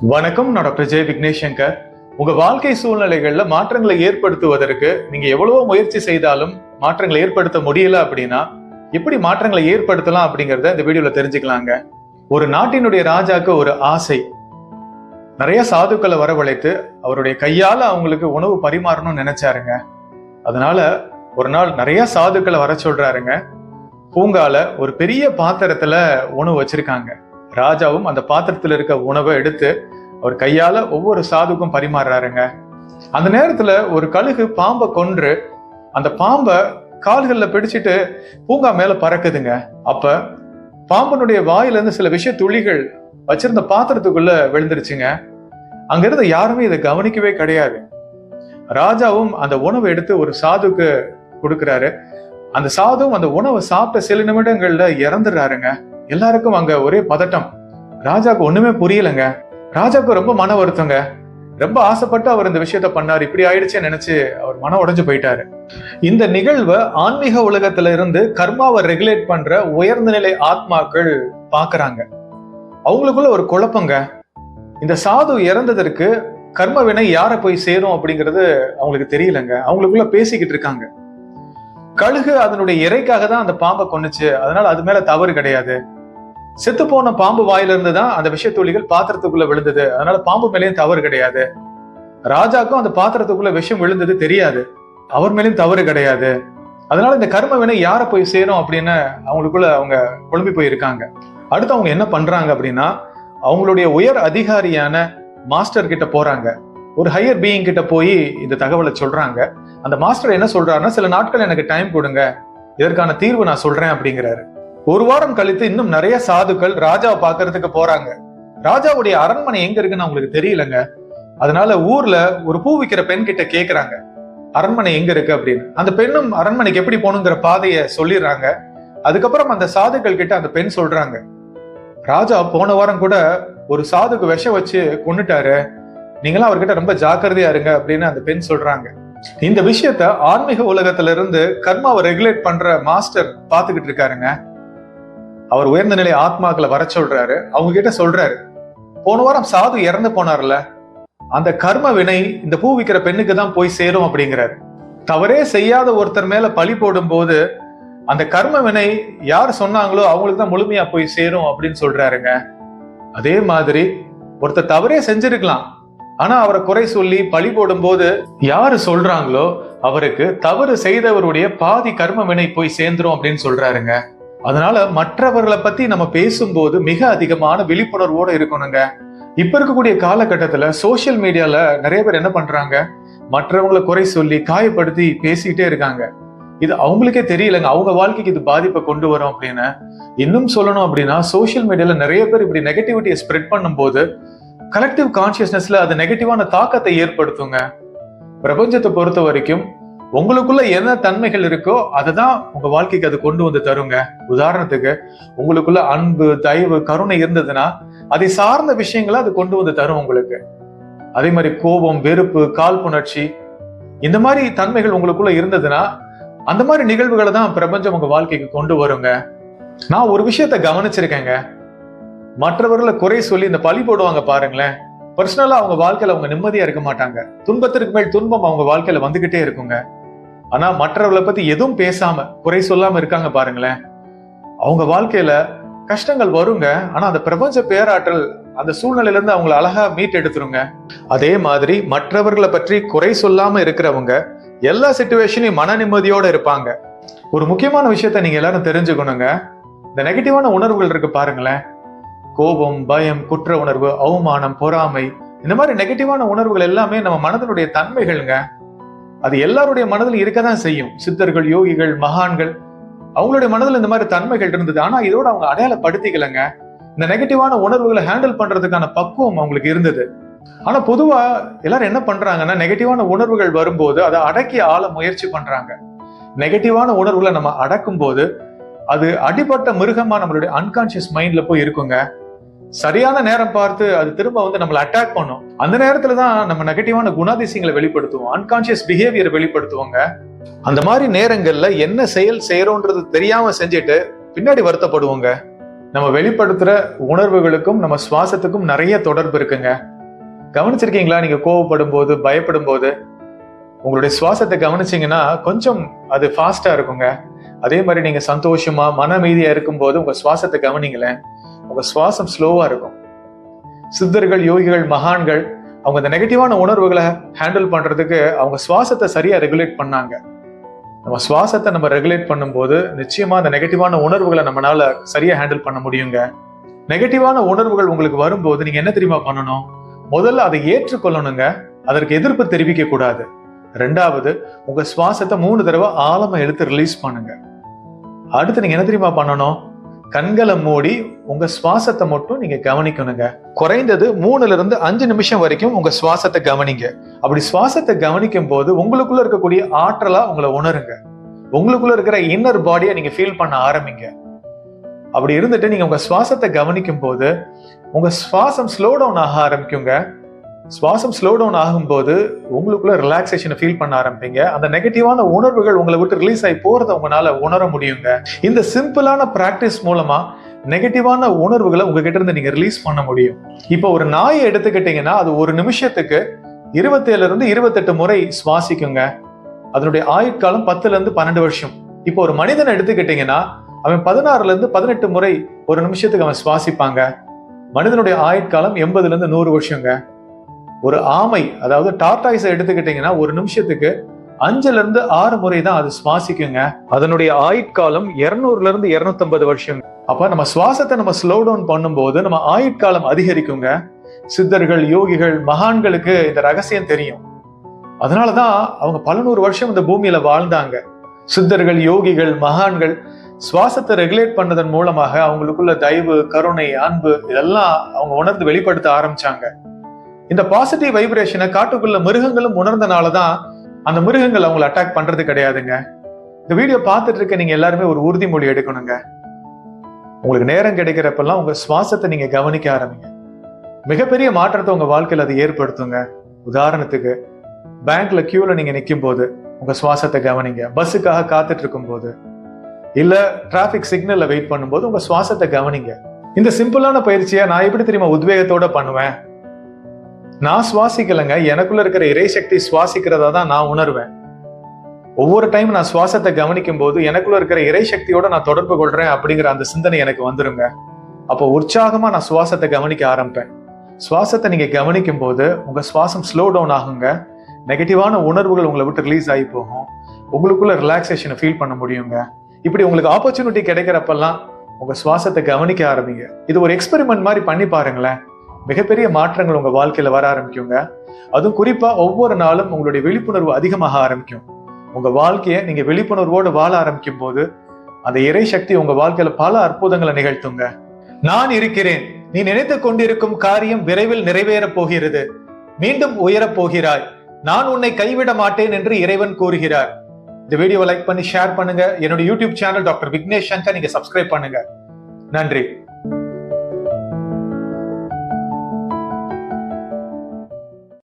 வணக்கம் நான் டாக்டர் ஜெய் விக்னேஷ் சங்கர் உங்க வாழ்க்கை சூழ்நிலைகள்ல மாற்றங்களை ஏற்படுத்துவதற்கு நீங்க எவ்வளவோ முயற்சி செய்தாலும் மாற்றங்களை ஏற்படுத்த முடியல அப்படின்னா எப்படி மாற்றங்களை ஏற்படுத்தலாம் அப்படிங்கறத இந்த வீடியோல தெரிஞ்சுக்கலாங்க. ஒரு நாட்டினுடைய ராஜாக்கு ஒரு ஆசை. நிறைய சாதுக்களை வரவழைத்து அவருடைய கையால அவங்களுக்கு உணவு பரிமாறணும்னு நினைச்சாருங்க. அதனால ஒரு நாள் நிறைய சாதுக்களை வர சொல்றாருங்க. பூங்கால ஒரு பெரிய பாத்திரத்துல உணவு வச்சிருக்காங்க. ராஜாவும் அந்த பாத்திரத்தில் இருக்க உணவை எடுத்து அவர் கையால ஒவ்வொரு சாதுக்கும் பரிமாறுறாருங்க. அந்த நேரத்துல ஒரு கழுகு பாம்பை கொன்று அந்த பாம்பை கால்களில் பிடிச்சிட்டு பூங்கா மேல பறக்குதுங்க. அப்ப பாம்பனுடைய வாயிலேருந்து சில விஷய துளிகள் வச்சிருந்த பாத்திரத்துக்குள்ள விழுந்துருச்சுங்க. அங்கிருந்து யாருமே இதை கவனிக்கவே கிடையாது. ராஜாவும் அந்த உணவை எடுத்து ஒரு சாதுக்கு கொடுக்குறாரு. அந்த சாதுவும் அந்த உணவை சாப்பிட்ட சில நிமிடங்கள்ல இறந்துடுறாருங்க. எல்லாருக்கும் அங்க ஒரே பதட்டம். ராஜாவுக்கு ஒண்ணுமே புரியலங்க. ராஜாவுக்கு ரொம்ப மன வருத்தங்க. ரொம்ப ஆசைப்பட்டு அவர் இந்த விஷயத்த பண்ணாரு. இப்படி ஆயிடுச்சேன்னு நினைச்சு அவர் மன உடைஞ்சு போயிட்டாரு. இந்த நிகழ்வை ஆன்மீக உலகத்துல இருந்து கர்மாவை ரெகுலேட் பண்ற உயர்ந்த நிலை ஆத்மாக்கள் பாக்குறாங்க. அவங்களுக்குள்ள ஒரு குழப்பங்க. இந்த சாது இறந்ததற்கு கர்ம வினை யாரை போய் சேரும் அப்படிங்கிறது அவங்களுக்கு தெரியலங்க. அவங்களுக்குள்ள பேசிக்கிட்டு இருக்காங்க. கழுகு அதனுடைய இறைக்காக தான் அந்த பாம்பை கொன்னுச்சு. அதனால அது மேல தவறு கிடையாது. செத்து போன பாம்பு வாயிலிருந்து தான் அந்த விஷத்துளிகள் பாத்திரத்துக்குள்ள விழுந்தது. அதனால பாம்பு மேலேயும் தவறு கிடையாது. ராஜாக்கும் அந்த பாத்திரத்துக்குள்ள விஷம் விழுந்தது தெரியாது. அவர் மேலேயும் தவறு கிடையாது. அதனால இந்த கர்ம வினை யாரை போய் சேரும் அப்படின்னு அவங்களுக்குள்ள அவங்க குழம்பி போயிருக்காங்க. அடுத்து அவங்க என்ன பண்றாங்க அப்படின்னா அவங்களுடைய உயர் அதிகாரியான மாஸ்டர் கிட்ட போறாங்க. ஒரு ஹையர் பீயிங் கிட்ட போய் இந்த தகவலை சொல்றாங்க. அந்த மாஸ்டர் என்ன சொல்றாருன்னா சில நாட்கள் எனக்கு டைம் கொடுங்க. இதற்கான தீர்வு நான் சொல்றேன் அப்படிங்கிறாரு. ஒரு வாரம் கழித்து இன்னும் நிறைய சாதுக்கள் ராஜாவை பார்க்கறதுக்கு போறாங்க. ராஜாவுடைய அரண்மனை எங்க இருக்குன்னு அவங்களுக்கு தெரியலங்க. அதனால ஊர்ல ஒரு பூ விற்கிற பெண் கிட்ட கேக்குறாங்க. அரண்மனை எங்க இருக்கு அப்படின்னு. அந்த பெண்ணும் அரண்மனைக்கு எப்படி போகணுங்கிற பாதையை சொல்லிடுறாங்க. அதுக்கப்புறம் அந்த சாதுக்கள் கிட்ட அந்த பெண் சொல்றாங்க. ராஜா போன வாரம் கூட ஒரு சாதுக்கு விஷம் வச்சு கொன்னுட்டாரு. நீங்களாம் அவர்கிட்ட ரொம்ப ஜாக்கிரதையா இருங்க அப்படின்னு அந்த பெண் சொல்றாங்க. இந்த விஷயத்த ஆன்மீக உலகத்துல இருந்து கர்மாவை ரெகுலேட் பண்ற மாஸ்டர் பாத்துக்கிட்டு இருக்காருங்க. அவர் உயர்ந்த நிலை ஆத்மாக்களை வர சொல்றாரு. அவங்க கிட்ட சொல்றாரு போன வாரம் சாது இறந்து போனார்ல அந்த கர்ம வினை இந்த பூ விற்கிற பெண்ணுக்கு தான் போய் சேரும் அப்படிங்கிறாரு. தவறே செய்யாத ஒருத்தர் மேல பழி போடும் போது அந்த கர்ம வினை யார் சொன்னாங்களோ அவங்களுக்கு தான் முழுமையா போய் சேரும் அப்படின்னு சொல்றாருங்க. அதே மாதிரி ஒருத்தர் தவறே செஞ்சிருக்கலாம். ஆனா அவரை குறை சொல்லி பழி போடும்போது யாரு சொல்றாங்களோ அவருக்கு தவறு செய்தவருடைய பாதி கர்ம வினை போய் சேர்ந்துரும் அப்படின்னு சொல்றாருங்க. அதனால மற்றவர்களை பத்தி நம்ம பேசும்போது மிக அதிகமான விழிப்புணர்வோட இருக்கணுங்க. இப்ப இருக்கக்கூடிய காலகட்டத்துல சோசியல் மீடியால நிறைய பேர் என்ன பண்றாங்க? மற்றவங்களை குறை சொல்லி காயப்படுத்தி பேசிக்கிட்டே இருக்காங்க. இது அவங்களுக்கே தெரியலங்க. அவங்க வாழ்க்கைக்கு இது பாதிப்பை கொண்டு வரும் அப்படின்னு. இன்னும் சொல்லணும் அப்படின்னா சோசியல் மீடியால நிறைய பேர் இப்படி நெகட்டிவிட்டியை ஸ்ப்ரெட் பண்ணும்போது கலெக்டிவ் கான்சியஸ்னஸ்ல அது நெகட்டிவான தாக்கத்தை ஏற்படுத்துங்க. பிரபஞ்சத்தை பொறுத்த வரைக்கும் உங்களுக்குள்ள என்ன தன்மைகள் இருக்கோ அதை தான் உங்க வாழ்க்கைக்கு அது கொண்டு வந்து தருங்க. உதாரணத்துக்கு உங்களுக்குள்ள அன்பு தயவு கருணை இருந்ததுன்னா அதை சார்ந்த விஷயங்களை அது கொண்டு வந்து தரும் உங்களுக்கு. அதே மாதிரி கோபம் வெறுப்பு காழ்ப்புணர்ச்சி இந்த மாதிரி தன்மைகள் உங்களுக்குள்ள இருந்ததுன்னா அந்த மாதிரி நிகழ்வுகளை தான் பிரபஞ்சம் உங்க வாழ்க்கைக்கு கொண்டு வருங்க. நான் ஒரு விஷயத்த கவனிச்சிருக்கேங்க. மற்றவர்களை குறை சொல்லி இந்த பழி போடுவாங்க பாருங்களேன். பர்சனலா அவங்க வாழ்க்கையில அவங்க நிம்மதியா இருக்க மாட்டாங்க. துன்பத்திற்கு மேல் துன்பம் அவங்க வாழ்க்கையில வந்துகிட்டே இருக்குங்க. ஆனா மற்றவர்களை பத்தி எதுவும் பேசாம குறை சொல்லாம இருக்காங்க பாருங்களேன். அவங்க வாழ்க்கையில கஷ்டங்கள் வருங்க. ஆனா அந்த பிரபஞ்ச பேராற்றல் அந்த சூழ்நிலையில இருந்து அவங்கள அழகா மீட் எடுத்துருங்க அதே மாதிரி மற்றவர்களை பற்றி குறை சொல்லாம இருக்கிறவங்க எல்லா சுச்சுவேஷனையும் மன நிம்மதியோட இருப்பாங்க. ஒரு முக்கியமான விஷயத்த நீங்க எல்லாரும் தெரிஞ்சுக்கணுங்க. இந்த நெகட்டிவான உணர்வுகள் இருக்கு பாருங்களேன். கோபம் பயம் குற்ற உணர்வு அவமானம் பொறாமை இந்த மாதிரி நெகட்டிவான உணர்வுகள் எல்லாமே நம்ம மனதனுடைய தன்மைகள்ங்க. அது எல்லாருடைய மனதில் இருக்க தான் செய்யும். சித்தர்கள் யோகிகள் மகான்கள் அவங்களுடைய மனதில் இந்த மாதிரி தன்மைகள் இருந்தது. ஆனா இதோட அவங்க அடையாளப்படுத்திக்கலங்க. இந்த நெகட்டிவான உணர்வுகளை ஹேண்டில் பண்றதுக்கான பக்குவம் அவங்களுக்கு இருந்தது. ஆனா பொதுவா எல்லாரும் என்ன பண்றாங்கன்னா நெகட்டிவான உணர்வுகள் வரும்போது அதை அடக்கி ஆள முயற்சி பண்றாங்க. நெகட்டிவான உணர்வுகளை நம்ம அடக்கும் போது அது அடிபட்ட மிருகமா நம்மளுடைய அன்கான்சியஸ் மைண்ட்ல போய் இருக்குங்க. சரியான நேரம் பார்த்து அது திரும்ப வந்து நம்மளை அட்டாக் பண்ணும். அந்த நேரத்துல தான் நம்ம நெகட்டிவான குணாதிசயங்களை வெளிப்படுத்துவோம். அன்கான்சியஸ் பிஹேவியரை வெளிப்படுத்துவோங்க. அந்த மாதிரி நேரங்கள்ல என்ன செயல் செய்யறோன்றது தெரியாம செஞ்சுட்டு பின்னாடி வருத்தப்படுவோங்க. நம்ம வெளிப்படுத்துற உணர்வுகளுக்கும் நம்ம சுவாசத்துக்கும் நிறைய தொடர்பு இருக்குங்க. கவனிச்சிருக்கீங்களா? நீங்க கோவப்படும் போது பயப்படும் போது உங்களுடைய சுவாசத்தை கவனிச்சிங்கன்னா கொஞ்சம் அது ஃபாஸ்டா இருக்குங்க. அதே மாதிரி நீங்க சந்தோஷமா மன இருக்கும் இருக்கும்போது உங்க சுவாசத்தை கவனிங்களேன். உங்க சுவாசம் ஸ்லோவா இருக்கும். சித்தர்கள் யோகிகள் மகான்கள் அவங்க இந்த நெகட்டிவான உணர்வுகளை ஹேண்டில் பண்றதுக்கு அவங்க சுவாசத்தை சரியா ரெகுலேட் பண்ணாங்க. நம்ம சுவாசத்தை நம்ம ரெகுலேட் பண்ணும்போது நிச்சயமா அந்த நெகட்டிவான உணர்வுகளை நம்மளால சரியா ஹேண்டில் பண்ண முடியுங்க. நெகட்டிவான உணர்வுகள் உங்களுக்கு வரும்போது நீங்க என்ன தெரியுமா பண்ணணும்? முதல்ல அதை ஏற்றுக்கொள்ளணுங்க. அதற்கு எதிர்ப்பு தெரிவிக்க கூடாது. ரெண்டாவது உங்க சுவாசத்தை மூணு தடவை ஆழமா எடுத்து ரிலீஸ் பண்ணுங்க. அடுத்து நீங்க என்ன தெரியுமா பண்ணணும்? கண்களை மூடி உங்க சுவாசத்தை மட்டும் நீங்க கவனிக்கணுங்க. குறைந்தது மூணுல இருந்து அஞ்சு நிமிஷம் வரைக்கும் உங்க சுவாசத்தை கவனிங்க. அப்படி சுவாசத்தை கவனிக்கும் போது உங்களுக்குள்ள இருக்கக்கூடிய ஆற்றலா உங்களை உணருங்க. உங்களுக்குள்ள இருக்கிற இன்னர் பாடியை நீங்க ஃபீல் பண்ண ஆரம்பிங்க. அப்படி இருந்துட்டு நீங்க உங்க சுவாசத்தை கவனிக்கும் போது உங்க சுவாசம் ஸ்லோ டவுன் ஆக ஆரம்பிக்குங்க. சுவாசம் ஸ்லோ டவுன் ஆகும்போது உங்களுக்குள்ள ரிலாக்ஸேஷனை ஃபீல் பண்ண ஆரம்பிப்பீங்க. அந்த நெகட்டிவான உணர்வுகள் உங்களை விட்டு ரிலீஸ் ஆகி போறதை உங்களால உணர முடியுங்க. இந்த சிம்பிளான பிராக்டிஸ் மூலமா நெகட்டிவான உணர்வுகளை உங்ககிட்ட இருந்து நீங்க ரிலீஸ் பண்ண முடியும். இப்போ ஒரு நாயை எடுத்துக்கிட்டீங்கன்னா அது ஒரு நிமிஷத்துக்கு இருபத்தேழுல இருந்து இருபத்தெட்டு முறை சுவாசிக்குங்க. அதனுடைய ஆயுட்காலம் பத்துல இருந்து பன்னெண்டு வருஷம். இப்போ ஒரு மனிதனை எடுத்துக்கிட்டீங்கன்னா அவன் பதினாறுல இருந்து பதினெட்டு முறை ஒரு நிமிஷத்துக்கு அவன் சுவாசிப்பாங்க. மனிதனுடைய ஆயுட்காலம் எண்பதுல இருந்து நூறு வருஷங்க. ஒரு ஆமை அதாவது டார்டாய்ஸை எடுத்துக்கிட்டீங்கன்னா ஒரு நிமிஷத்துக்கு அஞ்சுல இருந்து ஆறு முறை தான் அது சுவாசிக்குங்க. அதனுடைய ஆயுட்காலம் இருநூறுல இருந்து இருநூத்தம்பது வருஷம் அப்ப நம்ம சுவாசத்தை நம்ம ஸ்லோ டவுன் பண்ணும்போது நம்ம ஆயுட்காலம் அதிகரிக்குங்க. சித்தர்கள் யோகிகள் மகான்களுக்கு இந்த ரகசியம் தெரியும். அதனாலதான் அவங்க பல நூறு வருஷம் இந்த பூமியில வாழ்ந்தாங்க. சித்தர்கள் யோகிகள் மகான்கள் சுவாசத்தை ரெகுலேட் பண்ணதன் மூலமாக அவங்களுக்குள்ள தயவு கருணை அன்பு இதெல்லாம் அவங்க உணர்ந்து வெளிப்படுத்த ஆரம்பிச்சாங்க. இந்த பாசிட்டிவ் வைப்ரேஷனை காட்டுக்குள்ள மிருகங்களும் உணர்ந்தனால தான் அந்த மிருகங்கள் அவங்களை அட்டாக் பண்றது கிடையாதுங்க. இந்த வீடியோ பார்த்துட்டு இருக்க நீங்க எல்லாருமே ஒரு உறுதிமொழி எடுக்கணுங்க. உங்களுக்கு நேரம் கிடைக்கிறப்பெல்லாம் உங்க சுவாசத்தை நீங்க கவனிக்க ஆரம்பிங்க. மிகப்பெரிய மாற்றத்தை உங்க வாழ்க்கையில் அது ஏற்படுத்துங்க. உதாரணத்துக்கு பேங்க்ல கியூல நீங்க நிற்கும் போது உங்க சுவாசத்தை கவனிங்க. பஸ்ஸுக்காக காத்துட்டு இருக்கும் போது இல்ல டிராபிக் சிக்னல்ல வெயிட் பண்ணும்போது உங்க சுவாசத்தை கவனிங்க. இந்த சிம்பிளான பயிற்சியை நான் எப்படி தெரியுமா உத்வேகத்தோட பண்ணுவேன்? நான் சுவாசிக்கலைங்க. எனக்குள்ள இருக்கிற இறை சக்தி சுவாசிக்கிறதா தான் நான் உணர்வேன். ஒவ்வொரு டைம் நான் சுவாசத்தை கவனிக்கும் போது எனக்குள்ள இருக்கிற இறை சக்தியோட நான் தொடர்பு கொள்றேன் அப்படிங்கிற அந்த சிந்தனை எனக்கு வந்துருங்க. அப்போ உற்சாகமா நான் சுவாசத்தை கவனிக்க ஆரம்பிப்பேன். சுவாசத்தை நீங்க கவனிக்கும் போது உங்க சுவாசம் ஸ்லோ டவுன் ஆகுங்க. நெகட்டிவான உணர்வுகள் உங்களை விட்டு ரிலீஸ் ஆகி போகும். உங்களுக்குள்ள ரிலாக்ஸேஷனை ஃபீல் பண்ண முடியுங்க. இப்படி உங்களுக்கு ஆப்பர்ச்சுனிட்டி கிடைக்கிறப்பெல்லாம் உங்க சுவாசத்தை கவனிக்க ஆரம்பிங்க. இது ஒரு எக்ஸ்பெரிமெண்ட் மாதிரி பண்ணி பாருங்களேன். மிகப்பெரிய மாற்றங்கள் உங்க வாழ்க்கையில வர ஆரம்பிக்குங்க. அதுவும் குறிப்பா ஒவ்வொரு நாளும் உங்களுடைய விழிப்புணர்வு அதிகமாக ஆரம்பிக்கும். உங்க வாழ்க்கையை நீங்க விழிப்புணர்வோடு வாழ ஆரம்பிக்கும் போது அந்த இறை சக்தி உங்க வாழ்க்கையில பல அற்புதங்களை நிகழ்த்துங்க. நான் இருக்கிறேன். நீ நினைத்து கொண்டிருக்கும் காரியம் விரைவில் நிறைவேறப் போகிறது. மீண்டும் உயரப் போகிறாய். நான் உன்னை கைவிட மாட்டேன் என்று இறைவன் கூறுகிறார். இந்த வீடியோ லைக் பண்ணி ஷேர் பண்ணுங்க. என்னோட YouTube channel doctor Vignesh Shankar நீங்க சப்ஸ்கிரைப் பண்ணுங்க. நன்றி.